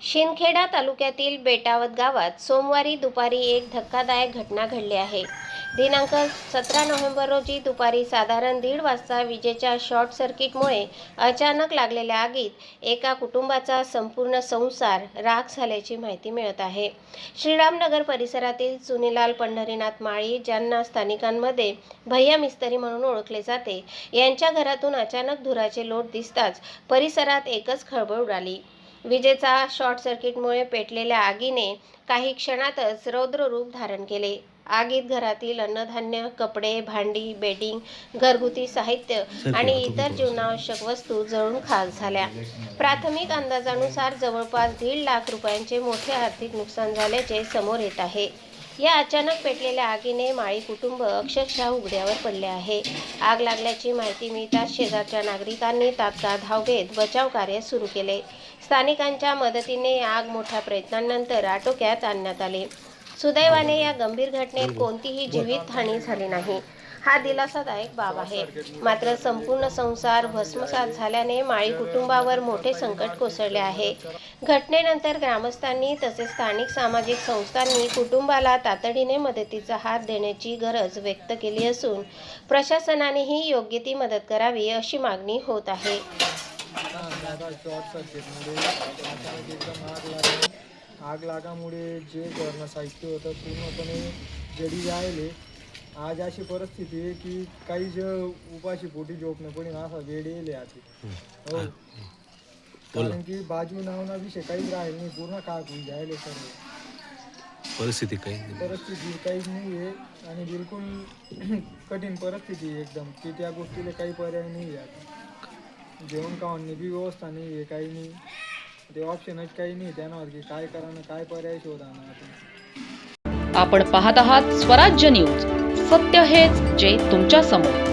शिंदखेडा तालुक्यातील बेटावत गावात सोमवारी दुपारी एक धक्कादायक घटना घडली आहे. दिनांक सतरा नोव्हेंबर रोजी दुपारी साधारण दीड वाजता विजेच्या शॉर्ट सर्किटमुळे अचानक लागलेल्या आगीत एका कुटुंबाचा संपूर्ण संसार राख झाल्याची माहिती मिळत आहे. श्रीरामनगर परिसरातील सुनीलाल पंढरीनाथ माळी ज्यांना स्थानिकांमध्ये भैया मिस्त्री म्हणून ओळखले जाते यांच्या घरातून अचानक धुराचे लोट दिसताच परिसरात एकच खळबळ उडाली. विजेचा शॉर्ट सर्किटमुळे पेटलेल्या आगीने काही क्षणातच रौद्र रूप धारण केले. आगीत घरातील अन्नधान्य कपडे भांडी बेडिंग घरगुती साहित्य आणि इतर जीवनावश्यक वस्तू जळून खाक झाल्या. प्राथमिक अंदाजानुसार जवळपास दीड लाख रुपयांचे मोठे आर्थिक नुकसान झाल्याचे समोर येत आहे. या अचानक पेटलेल्या आगीने माळी कुटुंब अक्षरशः उघड्यावर पडले आहे. आग लागल्याची माहिती मिळताच शेजारच्या नागरिकांनी तात्काळ धाव घेत बचाव कार्य सुरू केले. स्थानिकांच्या मदतीने आग मोठ्या प्रयत्नांनंतर आटोक्यात आणण्यात आले. सुदैवाने या गंभीर घटनेत कोणतीही जीवितहानी झाली नाही. हा दिलासादायक बाब आहे. मात्र संपूर्ण संसार भस्मसात झाल्याने माळी कुटुंबावर मोठे संकट कोसळले आहे. घटनेनंतर ग्रामस्थांनी तसेच स्थानिक सामाजिक संस्थांनी कुटुंबाला तातडीने मदतीचा हात देण्याची गरज व्यक्त केली असून प्रशासनानेही योग्य ती मदत करावी अशी मागणी होत आहे. आग लागामुळे जे घरनं साहित्य होतं पूर्णपणे जडी जायले आज अशी परिस्थिती आहे की काही जे उपाशी पोटी झोपणं पण असा वेळ येईल आता हो. कारण की बाजू नावना विषय काहीच राहील नाही पूर्ण काक होऊन जायले सर्व परिस्थिती काही नाही. परिस्थिती काहीच नाही आहे आणि बिलकुल कठीण परिस्थिती आहे एकदम. की त्या गोष्टीला काही पर्याय नाही आहे आता जेवण खावणनी बी व्यवस्था नाही आहे काही नाही. ते ऑप्शनच काही नाही देणार की काय करा काय पर्याय शोधा आपण. आपण पाहत आहात स्वराज्य न्यूज सत्य हेच जे तुमच्यासमोर.